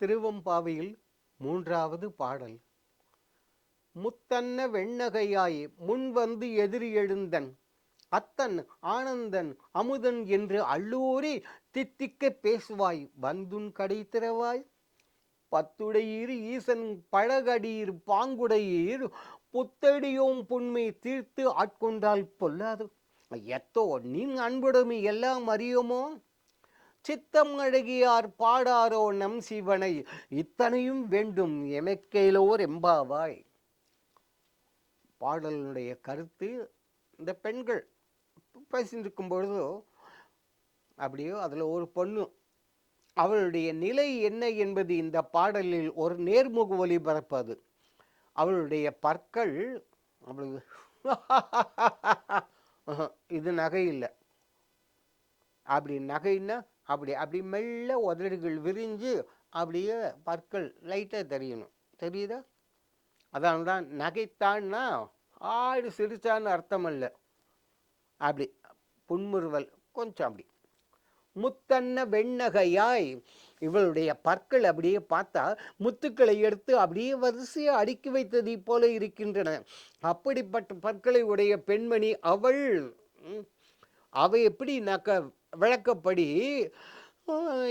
திருவம்பாவையில் மூன்றாவது பாடல். முத்தன்ன வெண்ணகையாய் முன்வந்து எதிரி எழுந்தன் அத்தன் ஆனந்தன் அமுதன் என்று அள்ளூரி தித்திக்க பேசுவாய் வந்துன் கடை திறவாய் பத்துடையீர் ஈசன் பழகடீர் பாங்குடையீர் புத்தடியோம் புண்மை தீர்த்து ஆட்கொண்டால் பொல்லாது. எத்தோ நீன் அன்புடமை எல்லாம் அறியுமோ? சித்தம் அழகியார் பாடாரோ நம் சிவனை. இத்தனையும் வேண்டும் எமக்கேலோர் எம்பாவாய். பாடலுடைய கருத்து இந்த பெண்கள் பேசிட்டு இருக்கும் பொழுதோ அப்படியோ அதில் ஒரு பொண்ணு அவளுடைய நிலை என்ன என்பது இந்த பாடலில் ஒரு நேர்முக ஒலிபரப்பது அவளுடைய பற்கள் அவளுக்கு இது நகை இல்லை. அப்படி நகைன்னா அப்படி அப்படி மெல்ல உதடுகள் விரிஞ்சு அப்படியே பற்கள் லைட்டாக தெரியணும். தெரியுதா? அதான் தான் நகைத்தான்னா ஆடு சிரிச்சான்னு அர்த்தம் இல்லை அப்படி புன்முறுவல் கொஞ்சம் அப்படி. முத்தன்ன வெண்ணகையாய். இவளுடைய பற்கள் அப்படியே பார்த்தா முத்துக்களை எடுத்து அப்படியே வரிசையாக அடுக்கி வைத்ததை போல இருக்கின்றன. அப்படிப்பட்ட பற்களை உடைய பெண்மணி அவள் ம், அவ எப்படின்னாக்க விளக்கப்படி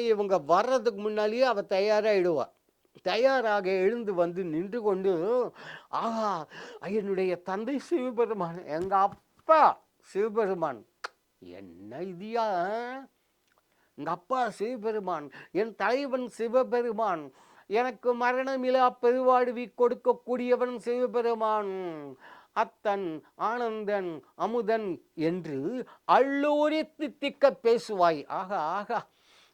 இவங்க வர்றதுக்கு முன்னாலேயே அவள் தயாராகிடுவா தயாராக எழுந்து வந்து நின்று கொண்டு ஆஹா என்னுடைய தந்தை சிவபெருமான் எங்கள் அப்பா சிவபெருமான். என்ன இதியா எங்கள் அப்பா சிவபெருமான் என் தலைவன் சிவபெருமான் எனக்கு மரணமிலா பெருவாழ்வி கொடுக்கக்கூடியவன் சிவபெருமான். அத்தன் ஆனந்தன் அமுதன் என்று அள்ளூரி தித்திக்க பேசுவாய். ஆகா ஆகா.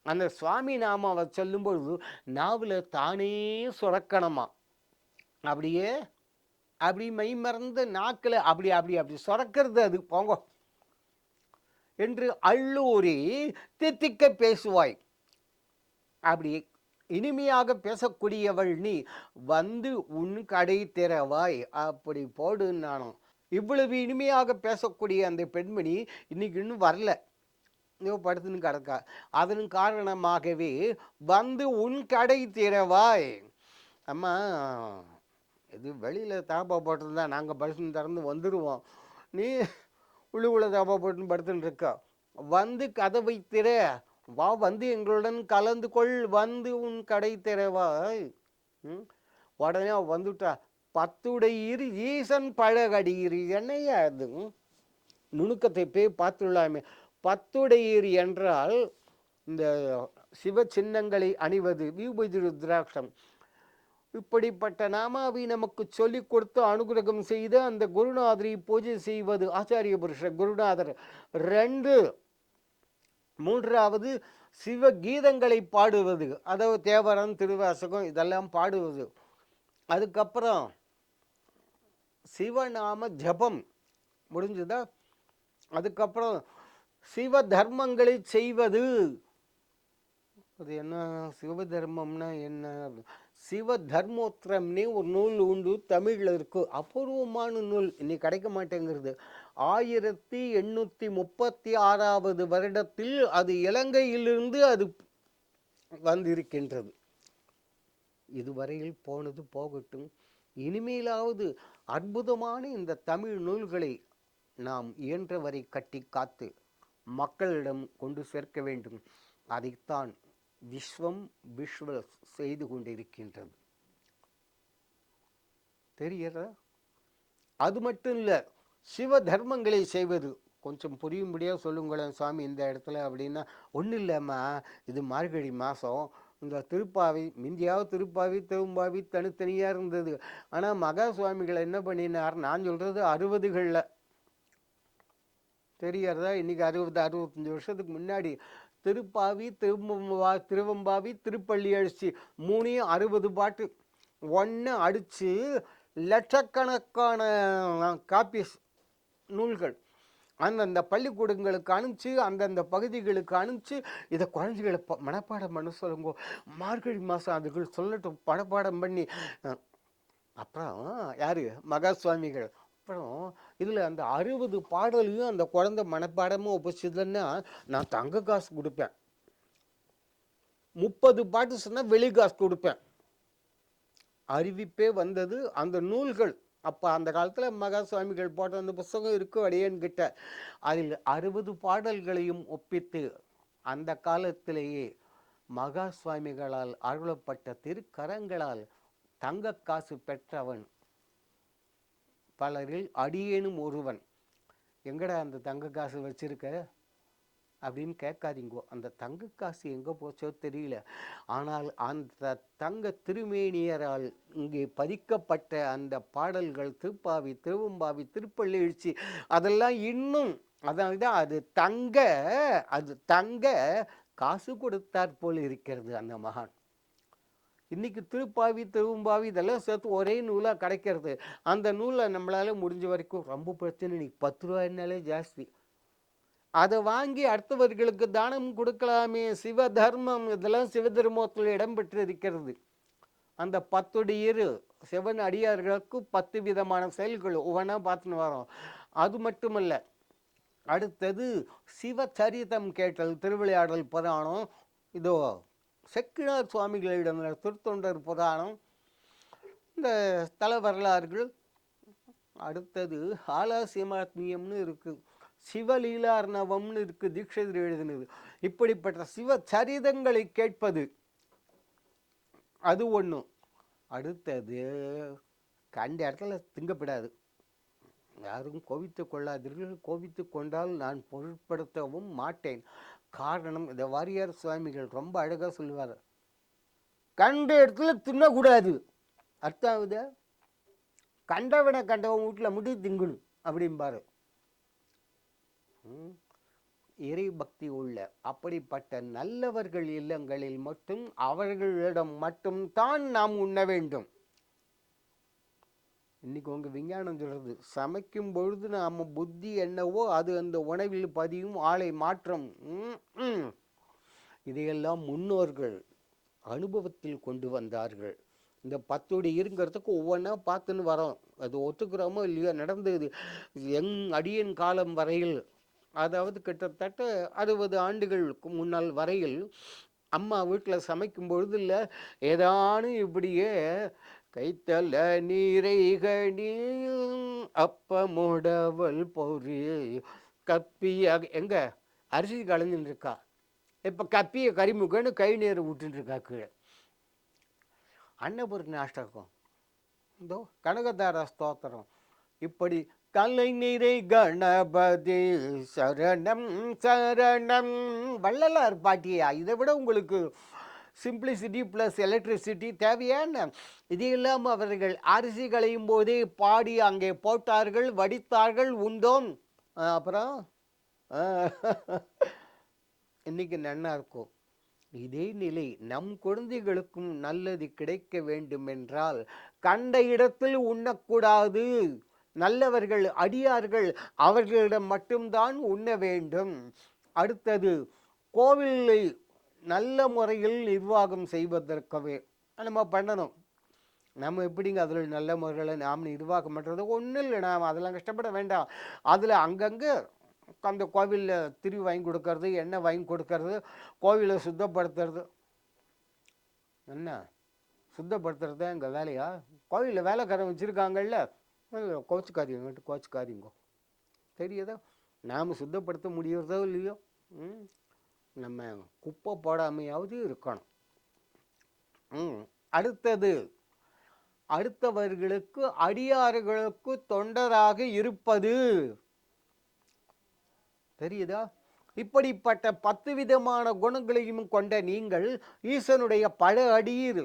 அந்த சுவாமி நாம அவர் சொல்லும்பொழுது நாவில் தானே சுரக்கணுமா? அப்படியே? அப்படி மெய் மறந்து நாக்கில் அப்படி அப்படி அப்படி சுரக்கிறது அது. போங்க. என்று அள்ளூரி தித்திக்க பேசுவாய். அப்படி இனிமையாக பேசக்கூடியவள் நீ வந்து உன் கடை திறவாய் அப்படி போடு நானும். இவ்வளவு இனிமையாக பேசக்கூடிய அந்த பெண்மணி இன்னைக்கு இன்னும் வரல. இதோ படுத்துன்னு கிடக்கா. அதன் காரணமாகவே வந்து உன் கடை திறவாய். அம்மா இது வெளியில் தாப்பா போட்டிருந்தா நாங்கள் பஸ்ஸுன்னு திறந்து வந்துடுவோம் நீ உள்ளுக்குள்ள தாப்பா போட்டுன்னு படுத்துன்னு வந்து கதவை திற. வா வந்து எங்களுடன் கலந்து கொள். வந்து உன் கடை திறவாய் உடனே அவ வந்துட்டா. பத்துடையீர் ஈசன் பழகடியீர் என்னையா அது நுணுக்கத்தை போய் பார்த்துள்ளாமே. பத்துடையீர் என்றால் இந்த சிவ சின்னங்களை அணிவது விபூதி ருத்ராட்சம். இப்படிப்பட்ட நாமாவை நமக்கு சொல்லிக் கொடுத்து அனுகிரகம் செய்து அந்த குருநாதரை பூஜை செய்வது ஆச்சாரிய புருஷர் குருநாதர். ரெண்டு மூன்றாவது சிவ கீதங்களை பாடுவது. அதாவது தேவரம் திருவாசகம் இதெல்லாம் பாடுவது. அதுக்கப்புறம் சிவநாம ஜபம். முடிஞ்சுதா? அதுக்கப்புறம் சிவ தர்மங்களை செய்வது. அது என்ன? சிவ தர்மம்னா என்ன? சிவ தர்மோத்திரம்னே ஒரு நூல் உண்டு தமிழில் இருக்கு. அபூர்வமான நூல். இன்னைக்கு கிடைக்க மாட்டேங்கிறது. ஆயிரத்தி எண்ணூற்றி முப்பத்தி ஆறாவது வருடத்தில் அது இலங்கையிலிருந்து அது வந்திருக்கின்றது. இதுவரையில் போனது போகட்டும். இனிமேலாவது அற்புதமான இந்த தமிழ் நூல்களை நாம் இயன்றவரை கட்டி காத்து மக்களிடம் கொண்டு சேர்க்க வேண்டும். அதைத்தான் விஸ்வம் விஸ்வ செய்து கொண்டிருக்கின்றது. தெரிகிறதா? அது மட்டும் இல்லை சிவ தர்மங்களை செய்வது. கொஞ்சம் புரியும்படியாக சொல்லுங்களேன் சுவாமி இந்த இடத்துல அப்படின்னா ஒன்றும் இல்லைம்மா இது மார்கழி மாதம் இந்த திருப்பாவை மிந்தியாவது திருப்பாவி திரும்பாவி தனித்தனியாக இருந்தது. ஆனால் மகா சுவாமிகள் என்ன பண்ணினார்? நான் சொல்கிறது அறுபதுகளில். தெரியறதா இன்னைக்கு அறுபது அறுபத்தஞ்சு வருஷத்துக்கு முன்னாடி திருப்பாவி திரும்பா திருவம்பாவி திருப்பள்ளி அழிச்சி மூணையும் அறுபது பாட்டு. ஒன்று அடித்து லட்சக்கணக்கான காப்பீஸ் நூல்கள் அந்தந்த பள்ளிக்கூடங்களுக்கு அனுப்பிச்சு அந்தந்த பகுதிகளுக்கு அனுப்பிச்சு இதை குழந்தைகளை ப- மனப்பாடம் பண்ண சொல்லுங்க. மார்கழி மாதம் அதுகள் சொல்லட்டும் மனப்பாடம் பண்ணி. அப்புறம் யார்? மகா சுவாமிகள் அப்புறம் இதில் அந்த அறுபது பாடலையும் அந்த குழந்தை மனப்பாடமும் ஒப்பிச்சதுன்னா நான் தங்க காசு கொடுப்பேன். முப்பது பாட்டு சொன்னால் வெளி காசு கொடுப்பேன். அறிவிப்பே வந்தது அந்த நூல்கள். அப்போ அந்த காலத்தில் மகா சுவாமிகள் போட்ட அந்த புஸ்தகம் இருக்கும் அடியேன்கிட்ட அதில் அறுபது பாடல்களையும் ஒப்பித்து அந்த காலத்திலேயே மகா சுவாமிகளால் அருளப்பட்ட திருக்கரங்களால் தங்க காசு பெற்றவன் பலரில் அடியேனும் ஒருவன். எங்கடா அந்த தங்க காசு வச்சிருக்க? அப்படின்னு கேட்காதீங்கோ. அந்த தங்க காசு எங்கே போச்சோ தெரியல. ஆனால் அந்த தங்க திருமேனியரால் இங்கே பதிக்கப்பட்ட அந்த பாடல்கள் திருப்பாவி திருவம்பாவி திருப்பள்ளி எழுச்சி அதெல்லாம் இன்னும் அதாவது அது தங்க அது தங்க காசு கொடுத்தாற் போல் இருக்கிறது அந்த மகான். இன்றைக்கி திருப்பாவி திருவும்பாவி இதெல்லாம் சேர்த்து ஒரே நூலாக கிடைக்கிறது. அந்த நூலை நம்மளால் முடிஞ்ச வரைக்கும் ரொம்ப பிரச்சனை. இன்னைக்கு பத்து ரூபாய்னாலே ஜாஸ்தி. அதை வாங்கி அடுத்தவர்களுக்கு தானம் கொடுக்கலாமே. சிவ தர்மம் இதெல்லாம் சிவ தர்மத்தில் இடம்பெற்று இருக்கிறது அந்த இரு சிவன் அடியார்களுக்கு பத்து விதமான செயல்கள் ஒவ்வொன்றா பார்த்துன்னு வரோம். அது மட்டுமல்ல அடுத்தது சிவச்சரிதம் கேட்டல் திருவிளையாடல் புராணம். இதோ செக்கிழார் சுவாமிகளிடம் திருத்தொண்டர் புராணம் இந்த தல வரலாறுகள் அடுத்தது ஆலாசியமாத்மியம்னு இருக்குது சிவலீலார்ணவம்னு இருக்குது தீட்சிதர் எழுதினது. இப்படிப்பட்ட சிவ சரிதங்களை கேட்பது அது ஒன்று அடுத்தது கண்ட இடத்துல திங்கப்படாது. யாரும் கோபித்து கொள்ளாதீர்கள். கோபித்து கொண்டால் நான் பொருட்படுத்தவும் மாட்டேன். காரணம் இந்த வாரியார் சுவாமிகள் ரொம்ப அழகாக சொல்லுவார். கண்ட இடத்துல தின்னக்கூடாது. அர்த்தம் கண்டவனை கண்டவன் வீட்டில் முடி திங்கணும் அப்படிம்பாரு. ம். இறை பக்தி உள்ள அப்படிப்பட்ட நல்லவர்கள் இல்லங்களில் மட்டும் அவர்களிடம் மட்டும் தான் நாம் உண்ண வேண்டும். இன்றைக்கி உங்கள் விஞ்ஞானம் சொல்கிறது சமைக்கும் பொழுது நாம் புத்தி என்னவோ அது அந்த உணவில் பதியும் ஆளை மாற்றம். இதையெல்லாம் முன்னோர்கள் அனுபவத்தில் கொண்டு வந்தார்கள். இந்த பத்தோடி இருங்கிறதுக்கு ஒவ்வொன்றா பார்த்துன்னு வரோம். அது ஒத்துக்கிறோமோ இல்லையோ நடந்தது. எங் அடியன் காலம் வரையில் அதாவது கிட்டத்தட்ட அறுபது ஆண்டுகளுக்கு முன்னால் வரையில் அம்மா வீட்டில் சமைக்கும் பொழுது இல்லை ஏதானும் இப்படியே கைத்தல நீரைகணி அப்பமுடவல் பொறி கப்பிய எங்க? அரிசி கலந்துன்னு இருக்கா இப்போ கப்பிய கரிமுகன்னு கை நேரம் விட்டுன்னு இருக்கா கீழே. அன்னபுரி நாஷ்டகம் இதோ கனகதார ஸ்தோத்திரம். இப்படி கலை நிறை கணபதி சரணம் சரணம். வள்ளலார் பாட்டியா இதை விட உங்களுக்கு சிம்பிளிசிட்டி ப்ளஸ் எலக்ட்ரிசிட்டி தேவையான இது இல்லாமல் அவர்கள் அரிசி களையும் போதே பாடி அங்கே போட்டார்கள் வடித்தார்கள் உண்டோம் அப்புறம் இன்னைக்கு நன்னா இருக்கும். இதே நிலை நம் குழந்தைகளுக்கும் நல்லது கிடைக்க வேண்டும் என்றால் கண்ட இடத்தில் உண்ணக்கூடாது. நல்லவர்கள் அடியார்கள் அவர்களிடம் மட்டும்தான் உண்ண வேண்டும். அடுத்தது கோவிலை நல்ல முறையில் நிர்வாகம் செய்வதற்கவே நம்ம பண்ணணும். நம்ம எப்படிங்க அதில் நல்ல முறையில் நாம் நிர்வாகம் பண்ணுறது ஒன்றும் இல்லை நாம் அதெல்லாம் கஷ்டப்பட வேண்டாம். அதில் அங்கங்கே அந்த கோவிலில் திரி வாங்கி கொடுக்கறது எண்ணெய் வாங்கி கொடுக்கறது கோவிலை சுத்தப்படுத்துறது. என்ன? சுத்தப்படுத்துறது தான் எங்கள் வேலையா? கோவிலில் வேலைக்காரன் வச்சுருக்காங்கல்ல? கோச்சுக்காதீங்க கோச்சுக்காதீங்க. தெரியுதா? நாம் சுத்தப்படுத்த முடியறதோ இல்லையோ? ம். நம்ம குப்பை போடாமையாவது இருக்கணும். ம் அடுத்தது அடுத்தவர்களுக்கு அடியார்களுக்கு தொண்டராக இருப்பது. தெரியுதா? இப்படிப்பட்ட பத்து விதமான குணங்களையும் கொண்ட நீங்கள் ஈசனுடைய பழ அடியீர்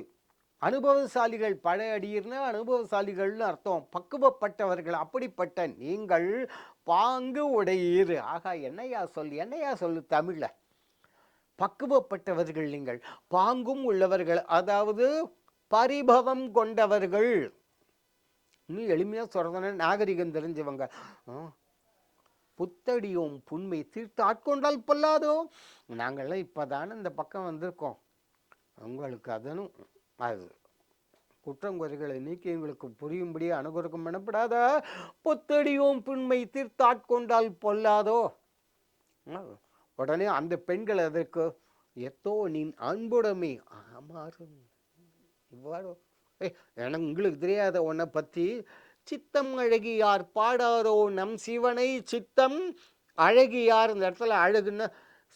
அனுபவசாலிகள் பழ அடியீர்னா அனுபவசாலிகள்னு அர்த்தம் பக்குவப்பட்டவர்கள் அப்படிப்பட்ட நீங்கள் பாங்கு உடையீர். ஆகா என்னையா சொல் என்னையா சொல்லு தமிழில்? பக்குவப்பட்டவர்கள் நீங்கள். பாங்கும் உள்ளவர்கள் அதாவது பரிபவம் கொண்டவர்கள். இன்னும் எளிமையாக சொல்கிறதுனா நாகரிகம் தெரிஞ்சவங்க. புத்தடியும் புத்தடியோம் புண்மை தீர்த்து ஆட்கொண்டால் பொல்லாதோ? நாங்கள்லாம் இப்போதானே இந்த பக்கம் வந்திருக்கோம். உங்களுக்கு அதனும் அது குற்றம் குறைகளை நீக்கி எங்களுக்கு புரியும்படி அனுகுறுக்கம் எனப்படாத புத்தடியோம் புண்மை தீர்த்தாட்கொண்டால் பொல்லாதோ? உடனே அந்த பெண்கள் அதற்கு எத்தோ நீ அன்புடமே ஆமாறும். இவ்வாறு ஏய், எனக்கு உங்களுக்கு தெரியாத உன்னை பற்றி சித்தம் அழகியார் பாடாரோ நம் சிவனை சித்தம் அழகியார். இந்த இடத்துல அழகுன்னா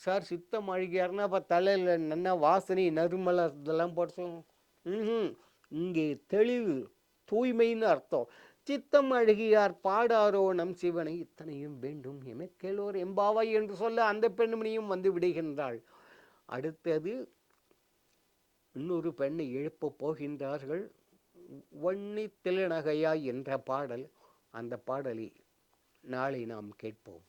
சார் சித்தம் அழகியார்னா அப்போ தலையில் என்ன வாசனை நறுமலை இதெல்லாம் போட்டு ம் இங்கே தெளிவு தூய்மைன்னு அர்த்தம். சித்தம் அழகியார் பாடாரோ நம் சிவனை இத்தனையும் வேண்டும் எமக்கேளோர் எம்பாவாய் என்று சொல்ல அந்த பெண்மணியும் வந்து விடுகின்றாள். அடுத்தது இன்னொரு பெண்ணை எழுப்ப போகின்றார்கள். வன்னி திலநகையாய் என்ற பாடல். அந்த பாடலை நாளை நாம் கேட்போம்.